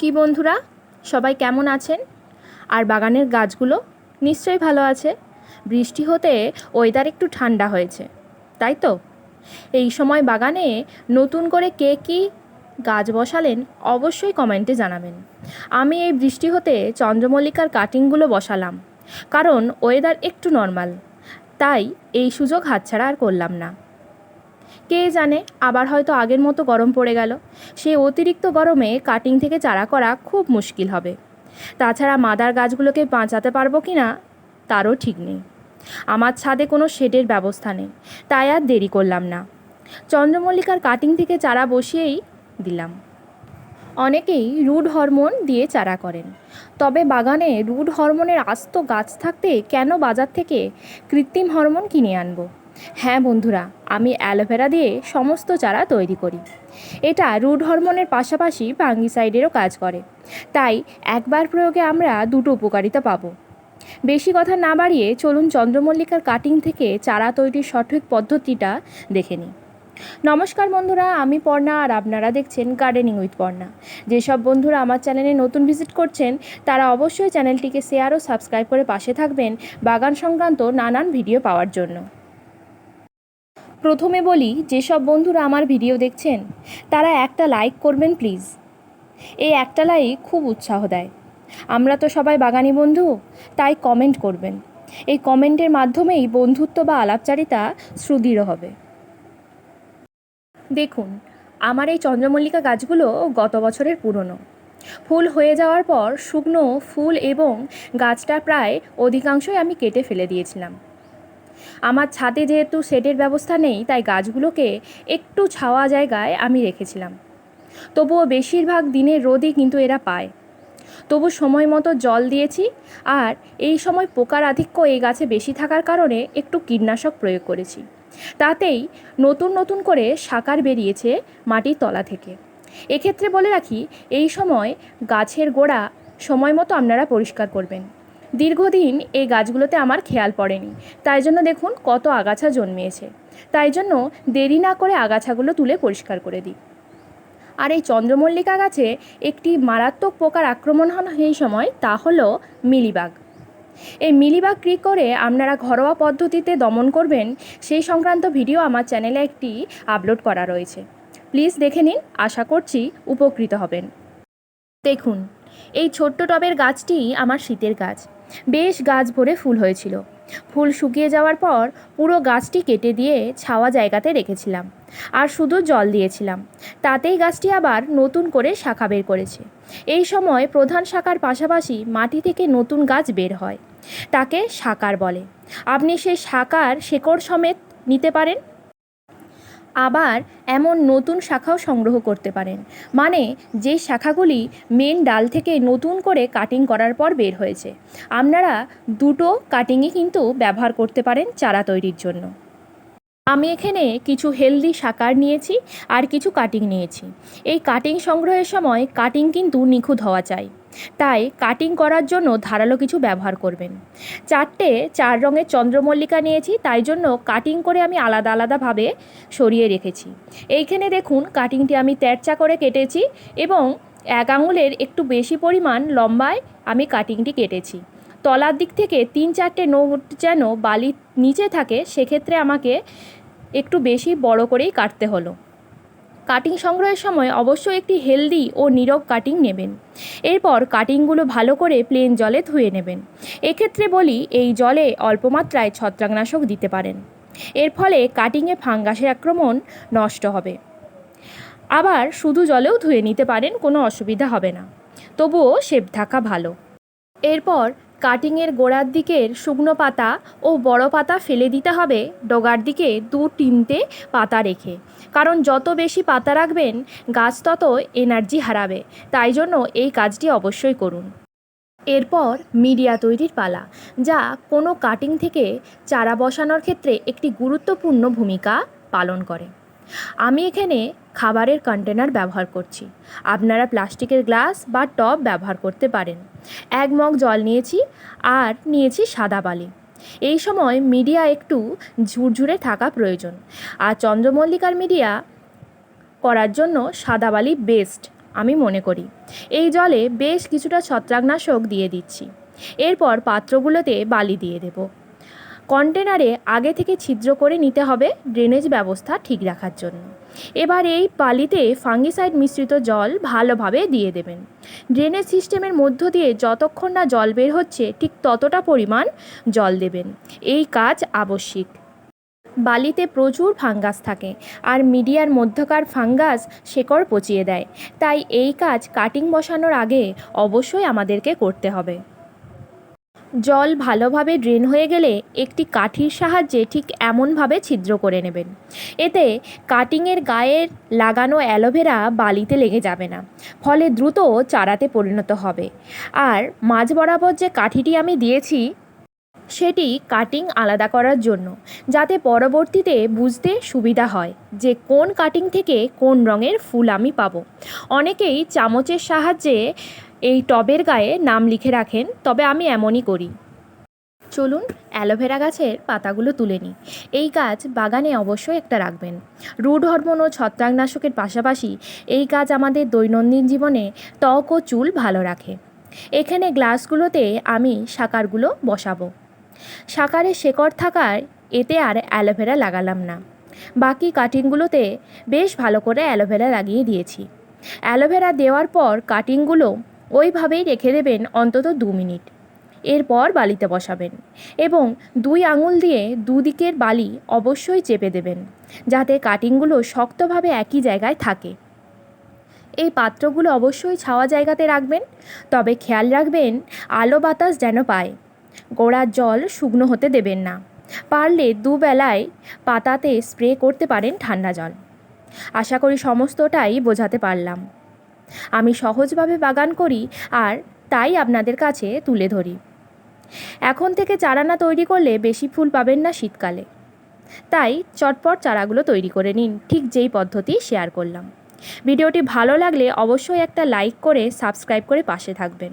কি বন্ধুরা? সবাই কেমন আছেন? আর বাগানের গাছগুলো নিশ্চয়ই ভালো আছে। বৃষ্টি হতে ওয়েদার একটু ঠান্ডা হয়েছে, তাই তো? এই সময় বাগানে নতুন করে কে কী গাছ বসালেন অবশ্যই কমেন্টে জানাবেন। আমি এই বৃষ্টি হতে চন্দ্রমল্লিকার কাটিংগুলো বসালাম, কারণ ওয়েদার একটু নর্মাল তাই এই সুযোগ হাতছাড়া আর করলাম না। কে জানে, আবার হয়তো আগের মতো গরম পড়ে গেল। সেই অতিরিক্ত গরমে কাটিং থেকে চারা করা খুব মুশকিল হবে। তাছাড়া মাদার গাছগুলোকে বাঁচাতে পারব কি না তারও ঠিক নেই। আমার ছাদে কোনো শেডের ব্যবস্থা নেই, তাই আর দেরি করলাম না। চন্দ্রমল্লিকার কাটিং থেকে চারা বসিয়েই দিলাম। অনেকেই রুড হরমোন দিয়ে চারা করেন। তবে বাগানে রুড হরমোনের আস্ত গাছ থাকতে কেন বাজার থেকে কৃত্রিম হরমোন কিনে আনব? হ্যাঁ বন্ধুরা, আমি অ্যালোভেরা দিয়ে সমস্ত চারা তৈরি করি। এটা রুট হরমোনের পাশাপাশি ফাঙ্গিসাইডেরও কাজ করে। তাই একবার প্রয়োগে আমরা দুটো উপকারিতা পাবো। বেশি কথা না বাড়িয়ে চলুন চন্দ্রমল্লিকার কাটিং থেকে চারা তৈরির সঠিক পদ্ধতিটা দেখে নিই। নমস্কার বন্ধুরা, আমি পর্ণা আর আপনারা দেখছেন গার্ডেনিং উইথ পর্ণা। যেসব বন্ধুরা আমার চ্যানেলে নতুন ভিজিট করছেন, তারা অবশ্যই চ্যানেলটিকে শেয়ার ও সাবস্ক্রাইব করে পাশে থাকবেন বাগান সংক্রান্ত নানান ভিডিও পাওয়ার জন্য। প্রথমে বলি, যেসব বন্ধুরা আমার ভিডিও দেখছেন, তারা একটা লাইক করবেন প্লিজ এই একটা লাইক খুব উৎসাহ দেয়। আমরা তো সবাই বাগানি বন্ধু, তাই কমেন্ট করবেন। এই কমেন্টের মাধ্যমেই বন্ধুত্ব বা আলাপচারিতা সুদৃঢ় হবে। দেখুন, আমার এই চন্দ্রমল্লিকা গাছগুলো গত বছরের পুরনো। ফুল হয়ে যাওয়ার পর শুকনো ফুল এবং গাছটা প্রায় অধিকাংশই আমি কেটে ফেলে দিয়েছিলাম। আমার ছাদে যেহেতু শেডের ব্যবস্থা নেই, তাই গাছগুলোকে একটু ছাওয়া জায়গায় আমি রেখেছিলাম। তবুও বেশিরভাগ দিনের রোদই কিন্তু এরা পায়। তবু সময় মতো জল দিয়েছি আর এই সময় পোকার আধিক্য এই গাছে বেশি থাকার কারণে একটু কীটনাশক প্রয়োগ করেছি। তাতেই নতুন নতুন করে সাকার বেরিয়েছে মাটির তলা থেকে। এক্ষেত্রে বলে রাখি, এই সময় গাছের গোড়া সময় মতো আপনারা পরিষ্কার করবেন। দীর্ঘদিন এই গাছগুলোতে আমার খেয়াল পড়েনি। তাই জন্য দেখুন কত আগাছা জন্মিয়েছে। তাই জন্য দেরি না করে আগাছাগুলো তুলে পরিষ্কার করে দিই। আর এই চন্দ্রমল্লিকা গাছে একটি মারাত্মক পোকার আক্রমণ হন এই সময়, তা হলো মিলিবাগ। এই মিলিবাগ কী করে আপনারা ঘরোয়া পদ্ধতিতে দমন করবেন, সেই সংক্রান্ত ভিডিও আমার চ্যানেলে একটি আপলোড করা রয়েছে। প্লিজ দেখে নিন, আশা করছি উপকৃত হবেন। দেখুন, এই ছোট্ট টবের গাছটি আমার শীতের গাছ। বেশ গাছ ভরে ফুল হয়েছিল। ফুল শুকিয়ে যাওয়ার পর পুরো গাছটি কেটে দিয়ে ছাওয়া জায়গাতে রেখেছিলাম আর শুধু জল দিয়েছিলাম। তাতেই গাছটি আবার নতুন করে শাখা বের করেছে। এই সময় প্রধান শাখার পাশাপাশি মাটি থেকে নতুন গাছ বের হয়। তাকে শাকার বলে। আপনি সেই শাকার শেকড় সমেত নিতে পারেন? আবার এমন নতুন শাখাও সংগ্রহ করতে পারেন। মানে যে শাখাগুলি মেন ডাল থেকে নতুন করে কাটিং করার পর বের হয়েছে। আপনারা দুটো কাটিংই কিন্তু ব্যবহার করতে পারেন চারা তৈরির জন্য। আমি এখানে কিছু হেলদি শাকার নিয়েছি আর কিছু কাটিং নিয়েছি। এই কাটিং সংগ্রহের সময় কাটিং কিন্তু নিখুঁত হওয়া চাই। তাই কাটিং করার জন্য ধারালো কিছু ব্যবহার করবেন। চারটে চার রঙের চন্দ্রমল্লিকা নিয়েছি, তাই জন্য কাটিং করে আমি আলাদা আলাদাভাবে সরিয়ে রেখেছি। এইখানে দেখুন কাটিংটি আমি তেরচা করে কেটেছি এবং এক আঙুলের একটু বেশি পরিমাণ লম্বায় আমি কাটিংটি কেটেছি। তলার দিক থেকে তিন চারটে নোট যেন বালির নিচে থাকে, সেক্ষেত্রে আমাকে একটু বেশি বড় করেই কাটতে হলো। কাটিং সংগ্রহের সময় অবশ্যই একটি হেলদি ও নীরব কাটিং নেবেন। এরপর কাটিংগুলো ভালো করে প্লেন জলে ধুয়ে নেবেন। এক্ষেত্রে বলি, এই জলে অল্প মাত্রায় ছত্রাকনাশক দিতে পারেন। এর ফলে কাটিংয়ে ফাঙ্গাসের আক্রমণ নষ্ট হবে। আবার শুধু জলেও ধুয়ে নিতে পারেন, কোনো অসুবিধা হবে না। তবুও শেপ থাকা ভালো। এরপর কাটিংয়ের গোড়ার দিকের শুকনো পাতা ও বড় পাতা ফেলে দিতে হবে ডগার দিকে দু তিনটে পাতা রেখে। কারণ যত বেশি পাতা রাখবেন, গাছ তত এনার্জি হারাবে। তাই জন্য এই কাজটি অবশ্যই করুন। এরপর মিডিয়া তৈরির পালা, যা কোনো কাটিং থেকে চারা বসানোর ক্ষেত্রে একটি গুরুত্বপূর্ণ ভূমিকা পালন করে। আমি এখানে খাবারের কন্টেনার ব্যবহার করছি। আপনারা প্লাস্টিকের গ্লাস বা টব ব্যবহার করতে পারেন। এক মগ জল নিয়েছি আর নিয়েছি সাদা বালি। এই সময় মিডিয়া একটু ঝুরঝুরে থাকা প্রয়োজন। আর চন্দ্রমল্লিকার মিডিয়া করার জন্য সাদা বালি বেস্ট আমি মনে করি। এই জলে বেশ কিছুটা ছত্রাকনাশক দিয়ে দিচ্ছি। এরপর পাত্রগুলোতে বালি দিয়ে দেব। কন্টেনারে আগে থেকে ছিদ্র করে নিতে হবে ড্রেনেজ ব্যবস্থা ঠিক রাখার জন্য। এবার এই বালিতে ফাঙ্গিসাইড মিশ্রিত জল ভালোভাবে দিয়ে দেবেন। ড্রেনেজ সিস্টেমের মধ্য দিয়ে যতক্ষণ না জল বের হচ্ছে, ঠিক ততটা পরিমাণ জল দেবেন। এই কাজ আবশ্যিক। বালিতে প্রচুর ফাঙ্গাস থাকে আর মিডিয়ার মধ্যকার ফাঙ্গাস শেকড় পচিয়ে দেয়। তাই এই কাজ কাটিং বসানোর আগে অবশ্যই আমাদেরকে করতে হবে। জল ভালোভাবে ড্রেন হয়ে গেলে একটি কাঠির সাহায্যে ঠিক এমনভাবে ছিদ্র করে নেবেন। এতে কাটিংয়ের গায়ের লাগানো অ্যালোভেরা বালিতে লেগে যাবে না, ফলে দ্রুত চারাতে পরিণত হবে। আর মাঝ বরাবর যে কাঠিটি আমি দিয়েছি, সেটি কাটিং আলাদা করার জন্য, যাতে পরবর্তীতে বুঝতে সুবিধা হয় যে কোন কাটিং থেকে কোন রঙের ফুল আমি পাবো। অনেকেই চামচের সাহায্যে এই টবের গায়ে নাম লিখে রাখেন, তবে আমি এমনই করি। চলুন অ্যালোভেরা গাছের পাতাগুলো তুলে নিই। এই গাছ বাগানে অবশ্যই একটা রাখবেন। রুড হরমোন ও ছত্রাকনাশকের পাশাপাশি এই গাছ আমাদের দৈনন্দিন জীবনে ত্বক ও চুল ভালো রাখে। এখানে গ্লাসগুলোতে আমি সাকারগুলো বসাবো। সাকারে শেকড় থাকায় এতে আর অ্যালোভেরা লাগালাম না। বাকি কাটিংগুলোতে বেশ ভালো করে অ্যালোভেরা লাগিয়ে দিয়েছি। অ্যালোভেরা দেওয়ার পর কাটিংগুলো ওইভাবেই রেখে দেবেন অন্তত দু মিনিট। এরপর বালিতে বসাবেন এবং দুই আঙুল দিয়ে দুদিকের বালি অবশ্যই চেপে দেবেন, যাতে কাটিংগুলো শক্তভাবে একই জায়গায় থাকে। এই পাত্রগুলো অবশ্যই ছাওয়া জায়গাতে রাখবেন, তবে খেয়াল রাখবেন আলো বাতাস যেন পায়। গোড়ার জল শুকনো হতে দেবেন না, পারলে দুবেলায় পাতাতে স্প্রে করতে পারেন ঠান্ডা জল। আশা করি সমস্তটাই বোঝাতে পারলাম। আমি সহজভাবে বাগান করি আর তাই আপনাদের কাছে তুলে ধরি। এখন থেকে চারানা তৈরি করলে বেশি ফুল পাবেন না শীতকালে। তাই চটপট চারাগুলো তৈরি করে নিন, ঠিক যেই পদ্ধতি শেয়ার করলাম। ভিডিওটি ভালো লাগলে অবশ্যই একটা লাইক করে সাবস্ক্রাইব করে পাশে থাকবেন।